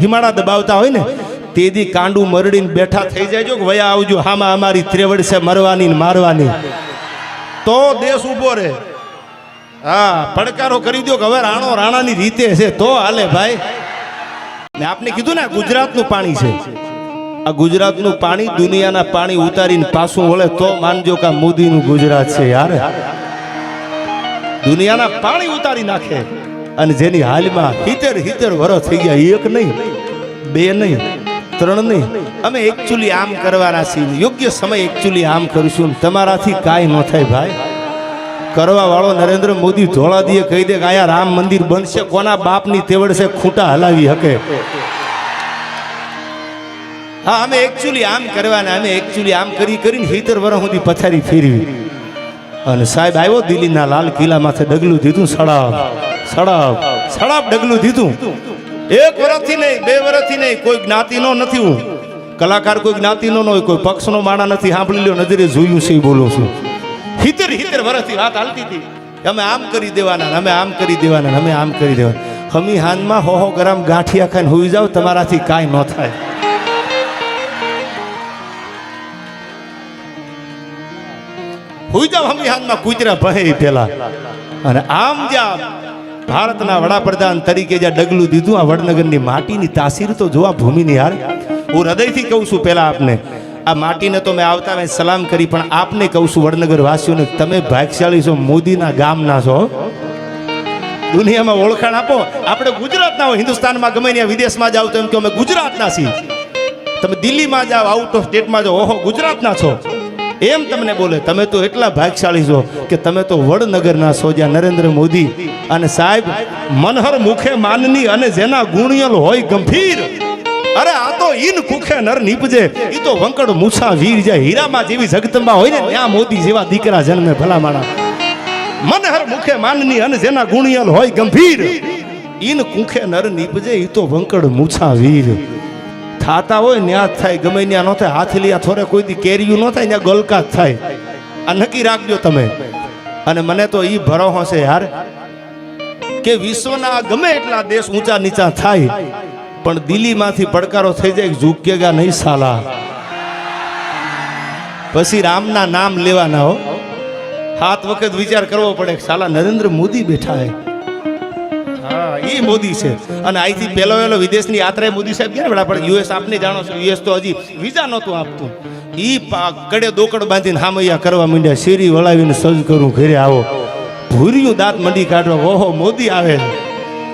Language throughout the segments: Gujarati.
હિમાળા દબાવતા હોય ને, તેદી કાંડું મરડીને બેઠા થઈ જાય જો વયા આવજો. હામાં અમારી ત્રેવડ છે મરવાની મારવાની. તો દેશ ઊભો રહે. હા, પડકારો કરી દો કે હવે રાણો રાણાની રીતે છે. તો હાલે ભાઈ. ને આપને કીધું ને ગુજરાતનું પાણી છે. આ ગુજરાતનું પાણી દુનિયાના પાણી ઉતારીને પાછું વળે તો માનજો કે મોદીનું ગુજરાત છે યાર. દુનિયાના પાણી ઉતારી નાખે. અને જેની હાલમાં હિતેર હિતેર વરો થઈ ગયા, એક નહીં, બે નહીં, ત્રણ નહીં. અમે એકચ્યુઅલી આમ કરવાના છીએ યોગ્ય સમય એકચ્યુઅલી આમ કરીશું તમારાથી કાંઈ ન થાય ભાઈ. કરવા વાળો નરેન્દ્ર મોદી ધોળાદીએ કહી દે કે અહીંયા રામ મંદિર બનશે, કોના બાપની તેવડ છે ખૂંટા હલાવી હકે. હા, અમે એકચ્યુઅલી આમ કરવાના, અમે એકચ્યુઅલી આમ કરી કરીને હિતર વર્ષ સુધી પથારી ફેરવી. અને સાહેબ, આવ્યો દિલ્હીના લાલ કિલ્લા માથે ડગલું દીધું સડાવ સડાવ. સડાપ ડગલું દીધું એક વર્ષથી નહીં, બે વર્ષથી નહીં, કોઈ જ્ઞાતિનો નથી હું. કલાકાર કોઈ જ્ઞાતિનો ન હોય, કોઈ પક્ષનો માણા નથી. સાંભળી લ્યો, નજરે જોયું છે બોલો છું. હિતર હિતર વર્ષથી વાત હાલતી હતી. અમે આમ કરી દેવાના અમે આમ કરી દેવાના અમે આમ કરી દેવાના. હમી હાનમાં હો ગ્રામ ગાંઠિયા ખાઈને હોઈ જાવ તમારાથી કાંઈ ન થાય. હોઈ જાવ હમી હાનમાં કૂતરા ભય પેલા. અને આમ જ્યાં ભારતના વડાપ્રધાન તરીકે જ્યાં ડગલું દીધું, આ વડનગરની માટીની તાસીર તો જોવા ભૂમિની હાર. હું હૃદયથી કહું છું પહેલાં આપને, આ માટીને તો મેં આવતા મેં સલામ કરી, પણ આપને કહું છું વડનગર વાસીઓને તમે ભાગશાળી છો, મોદીના ગામના છો. દુનિયામાં ઓળખાણ આપો. આપણે ગુજરાતના હોય, હિન્દુસ્તાનમાં ગમે ત્યાં વિદેશમાં જાઓ તો એમ કે અમે ગુજરાતના છીએ. તમે દિલ્હીમાં જાઓ આઉટ ઓફ સ્ટેટમાં જાઓ, ઓહો, ગુજરાતના છો. એમ તમને બોલે, તમે તો એટલા ભાગશાળી છો કે તમે તો વડનગરના જ્યાં નરેન્દ્ર મોદી અને સાહેબ મનહર મુખે માનની અને જેના ગુણિયલ હોય ગંભીર. અરે, આ તો ઈન કુખે નર નીપજે. એ તો વંકડ મૂછા વીર જાય હીરામાં જેવી જગતમાં હોય ને, ત્યાં મોદી જેવા દીકરા જન્મે ભલા માણા મનહર મુખે માનની અને જેના ગુણિયલ હોય ગંભીર. ઈન કુખે નર નીપજે એ તો વંકડ મૂછા વીર. થાતા હોય ન્યા જ થાય. ગમે ત્યાં ન થાય. હાથ લીયા થોડે કોઈ દી કેરીયું ન થાય ત્યાં ગલકા થાય. આ નક્કી રાખજો તમે. અને મને તો ઈ ભરોસો છે યાર કે વિશ્વના ગમે એટલા દેશ ઊંચા નીચા થાય, પણ દિલ્હીમાંથી પડકારો થઈ જાય ઝૂકેગા નહીં સાલા. પછી રામના નામ લેવાના હો. સાત વખત વિચાર કરવો પડે સાલા નરેન્દ્ર મોદી બેઠા હે હા. એ મોદી છે. અને અહીંથી પહેલો પહેલો વિદેશની યાત્રાએ મોદી સાહેબ ગયા ને પણ યુએસ આપને જાણો છો, યુએસ તો હજી વિઝા નહોતું આપતું. એ કડે દોકડ બાંધીને હામૈયા કરવા માંડ્યા, શેરી વળાવીને સજ કરું, ઘરે આવો. ભૂર્યું દાંત મંડી કાઢવા, ઓહો, મોદી આવે.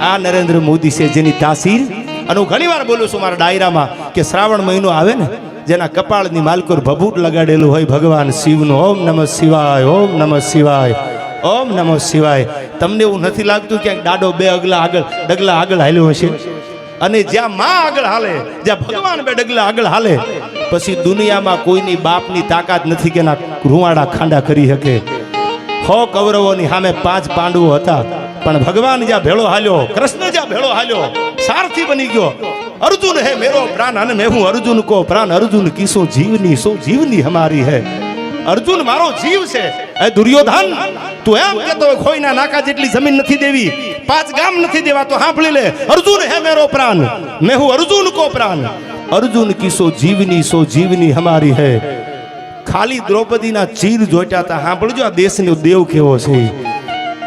આ નરેન્દ્ર મોદી છે જેની તાસીર. અને હું ઘણી વાર બોલું છું મારા ડાયરામાં કે શ્રાવણ મહિનો આવે ને, જેના કપાળની માલકોર ભભૂત લગાડેલું હોય ભગવાન શિવનું. ઓમ નમઃ શિવાય, ઓમ નમઃ શિવાય. ઓમ નમઃ શિવાય. તમને એવું નથી લાગતું ક્યાંક દાડો બે અગલા આગળ, ડગલા આગળ હાલ્યો હશે? અને જ્યાં માં આગળ હાલે, જ્યાં ભગવાન બે ડગલા આગળ હાલે, પછી દુનિયામાં કોઈની બાપની તાકાત નથી કે એના રૂવાડા ખાંડા કરી શકે. હો કૌરવોની સામે પાંચ પાંડવો હતા, પણ ભગવાન જ્યાં ભેળો હાલ્યો, કૃષ્ણ જ્યાં ભેળો હાલ્યો, સારથી બની ગયો. અર્જુન હે મેરો પ્રાણ, અને મેં હું અર્જુન કો પ્રાણ. અર્જુન કીસો જીવની સો જીવની હમારી હે? અર્જુન મારો જીવ છે. એ દુર્યોધન, તું એમ કેતો હોય, ખોઈના નાકા જેટલી જમીન નથી દેવી, પાંચ ગામ નથી દેવા, તો સાંભળી લે, અર્જુન હે મેરો પ્રાણ, મેં હું અર્જુન કો પ્રાણ. અર્જુન કીસો જીવની, સો જીવની હમારી હે. ખાલી દ્રૌપદીના ચીર જોઈતા હતા સાંભળજો, આ દેશનો દેવ કેવો છે.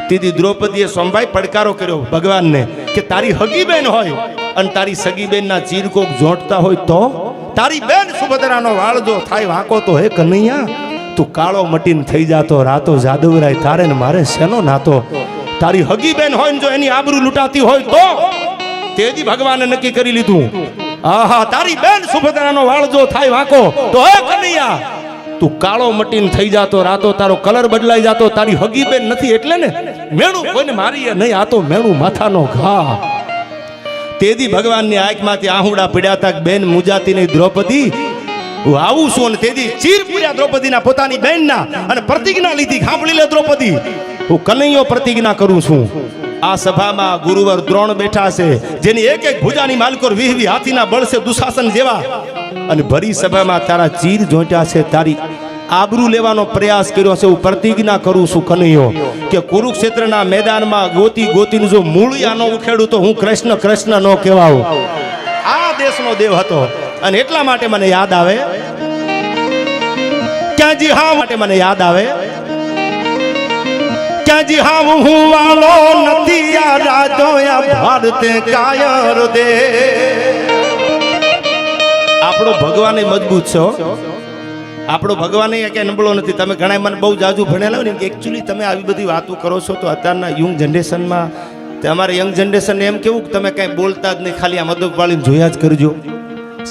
તેથી દ્રૌપદીએ સોમભાઈ પડકારો કર્યો, ભગવાનને, કે તારી હગી બેન હોય, અને તારી સગી બેનના ચીર કોક જોટતા હોય તો? તારી બેન સુભદ્રાનો વાળજો થાય, વાંકો તો હે કનૈયા? તું કાળો મટીન થઈ જાતો, રાતો જાદવરાય, તારે ને મારે શેનો નાતો? તારી હગી બેન હોય ને જો એની આબરૂ લૂંટાતી હોય તો? તેજી ભગવાને નક્કી કરી લીધું. આહા, તારી બેન સુભદ્રાનો વાળ જો થાય વાંકો, તો હે કનૈયા, તું કાળો મટીન થઈ જાતો, રાતો તારો કલર બદલાઈ જાતો, તારી હગી બેન નથી એટલે ને? મેણું કોઈને મારીએ નહીં, આ તો મેણું માથાનો ઘા. તેદી ભગવાનની આંખમાંથી આહુડા પડ્યા હતા બેન મુજાતી નહીં દ્રૌપદી હું આવું છું અને તેથી ચીર પૂર્યા દ્રૌપદીના પોતાની બેનના અને પ્રતિજ્ઞા લીધી, ખાંભળી લે દ્રૌપદી. હું કનૈયો પ્રતિજ્ઞા કરું છું. આ સભામાં ગુરુવર દ્રોણ બેઠા છે, જેની એક એક ભુજાની માલકોર વીહ વીહ હાથીના બળ છે દુશાસન જેવા. અને ભરી સભામાં તારા ચીર જોટ્યા છે, તારી આબરૂ લેવાનો પ્રયાસ કર્યો છે, હું પ્રતિજ્ઞા કરું છું કનૈયો, કે કુરુક્ષેત્રના મેદાનમાં ગોતી ગોતીનું જો મૂળિયા ન ઉખેડું તો હું કૃષ્ણ કૃષ્ણ ન કહેવાઉં. દેશનો દેવ હતો. અને એટલા માટે મને યાદ આવે. ક્યાં જી હા, માટે મને યાદ આવે. ક્યાં જી હા, હું વાલો નથી આ રાજો, આ ભારતે કાયર દે. આપણો ભગવાન મજબૂત છો. આપણો ભગવાન ય ક્યાંય નબળો નથી. તમે ઘણા મને બહુ જાજુ ભણેલા હોય ને કે એકચ્યુઅલી તમે આવી બધી વાતો કરો છો તો અત્યારના યંગ જનરેશનમાં તે અમારા યંગ જનરેશન એમ કેવું કે તમે કાંઈ બોલતા જ નહીં, ખાલી આ મદદ વાળીને જોયા જ કરજો.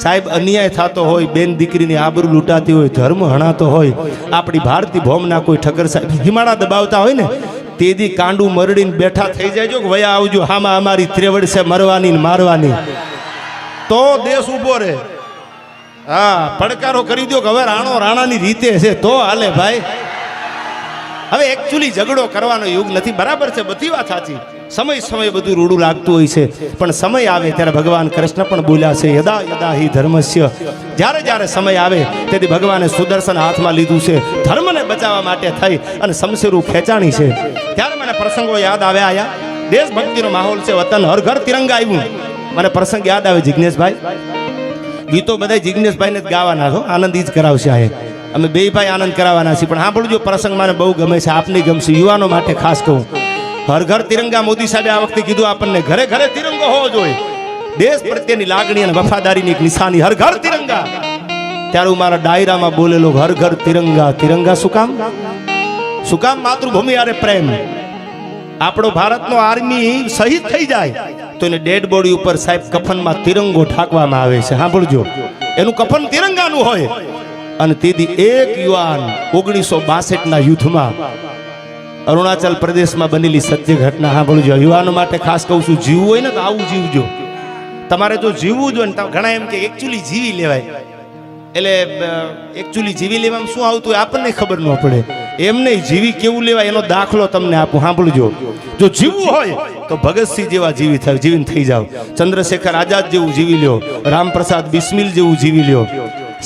સાહેબ, અન્યાય થતો હોય, બેન દીકરીની આબરૂ લૂંટાતી હોય, ધર્મ હણાતો હોય, આપણી ભારતીય ભોમના કોઈ ઠક્કર સાહેબ હિમાળા દબાવતા હોય ને, તેદી કાંડું મરડીને બેઠા થઈ જાય કે વયા આવજો, હામાં અમારી ત્રેવડ છે મરવાની મારવાની. તો દેશ ઊભો રહે. હા, પડકારો કરી દો કે હવે રાણો રાણાની રીતે છે, તો હાલે ભાઈ. હવે એકચ્યુઅલી ઝઘડો કરવાનો યુગ નથી, બરાબર છે? બધી વાત સાચી. સમય સમય બધું રૂડું લાગતું હોય છે. પણ સમય આવે ત્યારે ભગવાન કૃષ્ણ પણ બોલ્યા છે, યદા યદા હિ ધર્મસ્ય. જ્યારે જ્યારે સમય આવે તેથી ભગવાને સુદર્શન હાથમાં લીધું છે. ધર્મને બચાવવા માટે થઈ અને શમશેરું ખેંચાણી છે. ત્યારે મને પ્રસંગો યાદ આવ્યા આયા. દેશભક્તિનો માહોલ છે, વતન. હર ઘર તિરંગા આવ્યું. મને પ્રસંગ યાદ આવે જિજ્ઞેશભાઈ ગીતો બધા જિજ્ઞેશભાઈને જ ગાવાના છો. આનંદ જ કરાવશે આ અમે બે ભાઈ આનંદ કરાવવાના છીએ. પણ સાંભળજો, પ્રસંગ મને બહુ ગમે છે. આપની ગમશે. યુવાનો માટે ખાસ કહું. હર ઘર તિરંગા મોદી સાહેબે આ વખતે કીધું, આપણને ઘરે ઘરે તિરંગો હોવો જોઈએ. દેશ પ્રત્યેની લાગણી અને વફાદારીની એક નિશાની, હર ઘર તિરંગા. ત્યારે હું મારા ડાયરામાં બોલેલો, હર ઘર તિરંગા તિરંગા શું કામ? શું કામ માતૃભૂમિ અરે પ્રેમ? આપણો ભારતનો આર્મી શહીદ થઈ જાય તો એને ડેડ બોડી ઉપર સાહેબ કફનમાં તિરંગો ઠાકવામાં આવે છે. સાંભળજો. એનું કફન તિરંગાનું હોય. અને તેથી એક યુવાન ઓગણીસો બાસઠના યુદ્ધમાં અરુણાચલ પ્રદેશમાં બનેલી સત્ય ઘટના સાંભળજો. યુવાનો માટે ખાસ કહું છું, જીવવું હોય ને તો આવું જીવજો. તમારે જો જીવવું જોઈએ ને ઘણા એમ કે એકચ્યુઅલી જીવી લેવાય. એટલે એકચ્યુઅલી જીવી લેવામાં શું આવતું હોય આપણને ખબર ન પડે. એમ નહીં, જીવી કેવું લેવાય એનો દાખલો તમને આપું, સાંભળજો. જો જીવવું હોય તો ભગતસિંહ જેવા જીવી થાય જીવીને થઈ જાવ ચંદ્રશેખર આઝાદ જેવું જીવી લ્યો. રામપ્રસાદ બિસ્મિલ જેવું જીવી લ્યો.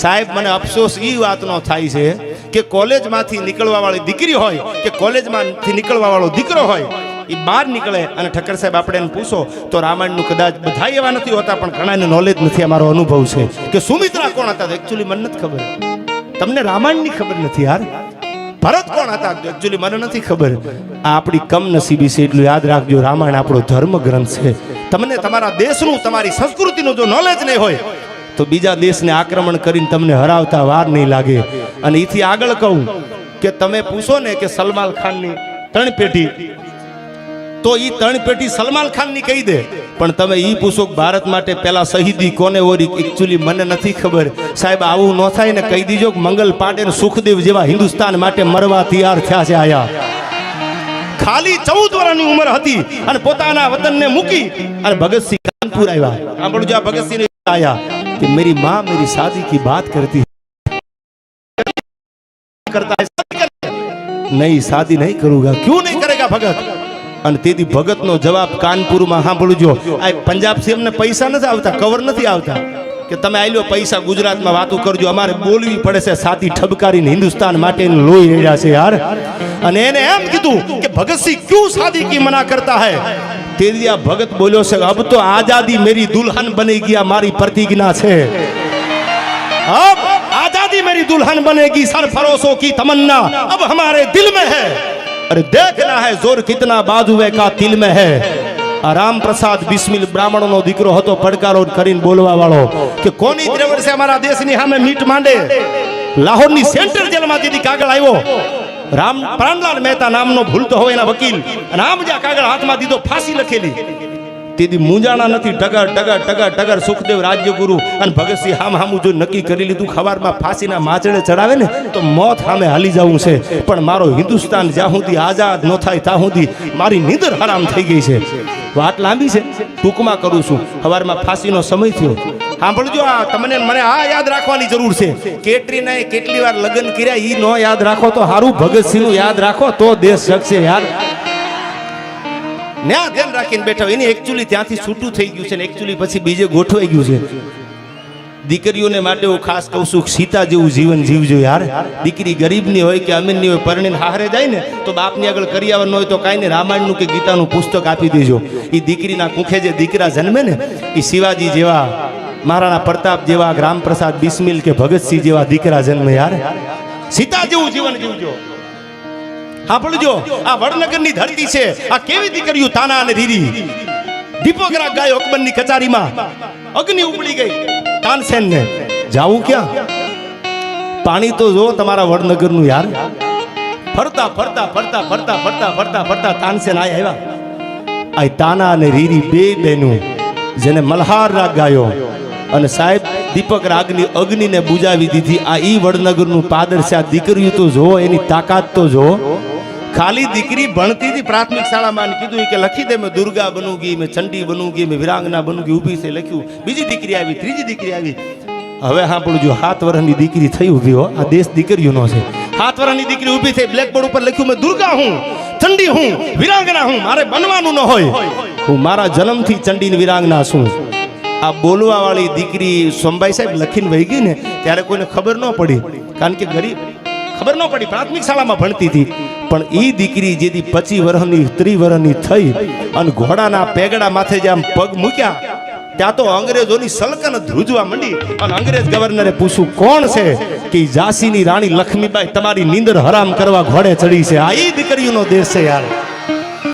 સાહેબ, મને અફસોસ એ વાતનો થાય છે કે કોલેજમાંથી નીકળવા વાળી દીકરી હોય કે કોલેજમાંથી નીકળવા વાળો દીકરો હોય, એ બહાર નીકળે અને ઠક્કર સાહેબ આપણે એને પૂછો, તો રામાયણનું કદાચ બધા એવા નથી હોતા, પણ ઘણાને નોલેજ નથી, અમારો અનુભવ છે. કે સુમિત્રા કોણ હતા? એકચ્યુઅલી મને નથી ખબર. તમને રામાયણની ખબર નથી યાર? ભરત કોણ હતા? એકચ્યુઅલી મને નથી ખબર. આ આપણી કમનસીબી છે, એટલું યાદ રાખજો, રામાયણ આપણો ધર્મ ગ્રંથ છે. તમને તમારા દેશનું, તમારી સંસ્કૃતિનું જો નોલેજ નહીં હોય તો બીજા દેશને આક્રમણ કરીને તમને હરાવતા વાર નહીં લાગે. અને એથી આગળ કહું કે તમે પૂછો ને કે સલમાન ખાનની ત્રણ પેઢી, તો એ ત્રણ પેઢી સલમાન ખાનની કહી દે. પણ તમે એ પૂછો ભારત માટે પેલા શહીદી કોને ઓરી? એકચ્યુઅલી મને નથી ખબર. સાહેબ, આવું ન થાય ને કહી દીજો મંગલ પાંડે સુખદેવ જેવા હિન્દુસ્તાન માટે મરવા તૈયાર થયા છે આયા. ખાલી ચૌદ વર્ષની ઉંમર હતી અને પોતાના વતનને મૂકી અને ભગતસિંહ કાનપુર આવ્યા. આપણું આ ભગતસિંહ આયા. कि मेरी माँ मेरी शादी की बात करती है करता है शादी करता है। नहीं शादी नहीं करूंगा क्यों नहीं करेगा भगत અને તેથી ભગતનો જવાબ કાનપુરમાં સાંભળજો આ પંજાબ થી અમને પૈસા નથી આવતા કવર નથી આવતા કે તમે આઈ લો પૈસા ગુજરાતમાં વાતો કરજો અમારે બોલવી પડે છે સાથી ઠબકારીને હિન્દુસ્તાન માટે લોહી રહ્યા છે યાર અને એને એમ કીધું કે ભગતસિંહ ક્યું શાદી કી મના કરતા હૈ તેરિયા ભગત બોલ્યો છે, અબ તો આઝાદી મેરી દુલ્હન બની ગયા, મારી પ્રતિજ્ઞા છે. અબ આઝાદી મેરી દુલ્હન બનેગી, સરફરોશો કી તમન્ના, અબ હમારે દિલ મે હે. અરે દેખના હે, જોર કિતના બાજુએ કા દિલ મે હે. રામ પ્રસાદ બિસ્મિલ બ્રાહ્મણનો દીકરો હતો, પડકારો કરીને બોલવા વાળો. કે કોની દ્રવણ છે અમારા દેશની સામે મીટ માંડે? લાહોરની સેન્ટર જેલમાં દીદી કાગળ આવ્યો. રામ પ્રાણલાલ મહેતા નામનો ભૂલતો હોય એના વકીલ. અને આમ જ્યાં કાગળ હાથમાં દીધો, ફાંસી લખેલી. તેથી મુંજાણા નથી ટગર ટગર ટગર ટગર સુખદેવ રાજ્યગુરુ અને ભગતસિંહ હામ હામું જો નક્કી કરી લીધું, ખવારમાં ફાંસીના માચડે ચડાવે ને, તો મોત સામે હાલી જવું છે. પણ મારો હિન્દુસ્તાન જ્યાં સુધી આઝાદ ન થાય, ત્યાં સુધી મારી નીંદર હરામ થઈ ગઈ છે. વાત લાંબી છે. ટૂંકમાં કરું છું. સવારમાં ફાંસીનો સમય થયો. સાંભળજો આ, તમને મને આ યાદ રાખવાની જરૂર છે. કેટરીનાએ કેટલી વાર લગ્ન કર્યા એ ન યાદ રાખો તો હારું, ભગતસિંહનું યાદ રાખો તો દેશ શકશે યાર. ન્યા ધ્યાન રાખીને બેઠા એને એકચ્યુઅલી ત્યાંથી છૂટું થઈ ગયું છે ને એકચ્યુઅલી પછી બીજે ગોઠવાઈ ગયું છે. દીકરીઓને માટે હું ખાસ કહું છું, સીતા જેવું જીવન જીવજો યાર. દીકરી ગરીબની હોય કે અમીરની હોય, પરણીને હારે જાય ને, તો બાપની આગળ કરિયાવર ન હોય તો કાંઈ નહીં, રામાયણનું કે ગીતાનું પુસ્તક આપી દેજો. એ દીકરીના કુખે જે દીકરા જન્મે ને એ શિવાજી જેવા મહારાણા પ્રતાપ જેવા રામપ્રસાદ બિસ્મિલ કે ભગતસિંહ જેવા દીકરા જન્મ યાર. સીતા જેવું જીવન જીવજો. સાંભળજો, આ વડનગરની ધરતી છે. આ કેવી દીકરીઓ તાના અને રીરી. દીપોગરા ગાય અકબરની કચારીમાં અગ્નિ ઉપડી ગઈ. તાનસેન ને જાવું ક્યાં? પાણી તો જો તમારા વડનગરનું યાર. ફરતા ફરતા ફરતા ફરતા ફરતા ફરતા ફરતા તાનસેન આય આવ્યા. આ તાના અને રીરી બે બેનું જેને મલ્હાર રાગ ગાયો અને સાહેબ, દીપક રાગની અગ્નિને બુજાવી દીધી. આ ઈ વડનગરનું પાદર છે, આ દીકરીઓ તો જો એની તાકાત તો જો ખાલી દીકરી ભણતી હતી પ્રાથમિક શાળામાં કીધું કે લખી દે, મેં દુર્ગા બનુગી મેં ચંડી બનુગી મેં વિરાંગના બનુગી ઊભી છે, લખ્યું. બીજી દીકરી આવી, ત્રીજી દીકરી આવી. હવે હા જો સાત વર્ષની દીકરી થઈ ઊભી હો. આ દેશ દીકરીઓનો છે. સાત વર્ષની દીકરી ઊભી થઈ બ્લેકબોર્ડ ઉપર લખ્યું, મેં દુર્ગા હું, ચંડી હું, વિરાંગના હું, મારે બનવાનું ન હોય. હું મારા જન્મથી ચંડીની વિરાંગના છું. આ બોલવા વાળી દીકરી સોમભાઈ સાહેબ લખીને વહી ગઈ ને, ત્યારે કોઈને ખબર ન પડી. કારણ કે ગરીબ, ખબર ન પડી, પ્રાથમિક શાળામાં ભણતી હતી. પણ એ દીકરી જેથી પચી વર્ષની ત્રી વર્ષની થઈ અને ઘોડાના પેગડા માથે જે આમ પગ મૂક્યા, ત્યાં તો અંગ્રેજોની સલકન ધ્રુજવા માંડી. અને અંગ્રેજ ગવર્નરે પૂછ્યું, કોણ છે? કે ઝાંસીની રાણી લક્ષ્મીબાઈ તમારી નીંદર હરામ કરવા ઘોડે ચડી છે. આ એ દીકરીઓનો દેશ છે યાર.